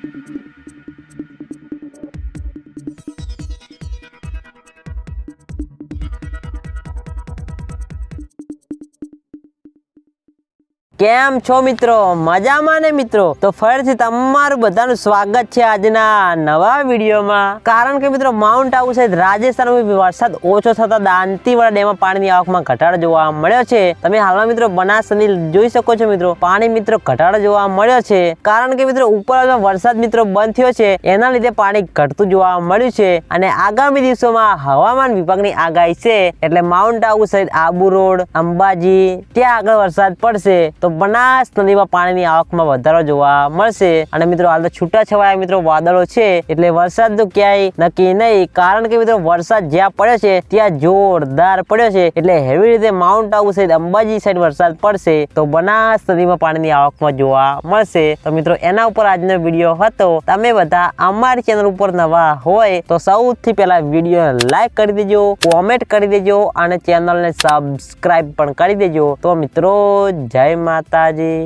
Thank you. કેમ છો મિત્રો? મજામાં ને મિત્રો? તો ફરીથી તમારું બધાનું સ્વાગત છે આજના નવા વિડીયોમાં. કારણ કે મિત્રો માઉન્ટ આબુ સહિત રાજસ્થાનમાં વરસાદ ઓછો થતા દાંતીવાળા ડેમમાં પાણીની આવકમાં ઘટાડો જોવા મળ્યો છે. તમે હાલમાં મિત્રો બનાસ જોઈ શકો છો મિત્રો, પાણી મિત્રો ઘટાડો જોવા મળ્યો છે. કારણ કે મિત્રો ઉપર વરસાદ મિત્રો બંધ થયો છે. એના લીધે પાણી ઘટતું જોવા મળ્યું છે. અને આગામી દિવસોમાં હવામાન વિભાગની આગાહી છે. એટલે માઉન્ટ આબુ સહિત આબુ રોડ અંબાજી, ત્યાં આગળ વરસાદ પડશે. તો બનાસ નદીમાં પાણીની આવકમાં વધારો જોવા મળશે. અને મિત્રો, હાલ તો છૂટાછવાયા મિત્રો વાદળો છે, એટલે વરસાદ તો ક્યાંય નક્કી નહીં. કારણ કે મિત્રો, વરસાદ જ્યાં પડ્યો છે, ત્યાં જોરદાર પડ્યો છે. એટલે હેવી રીતે માઉન્ટ આબુ સહિત અંબાજી સાઈડ વરસાદ પડશે, તો બનાસ નદીમાં પાણીની આવકમાં જોવા મળશે. તો મિત્રો, એના ઉપર આજનો વીડિયો હતો. તમે બધા અમારી ચેનલ ઉપર નવા હોય, તો સૌથી પહેલા વીડિયો લાઈક કરી દેજો કોમેન્ટ કરી દેજો, અને ચેનલને સબસ્ક્રાઈબ પણ કરી દેજો. તો મિત્રો, જય માતાજી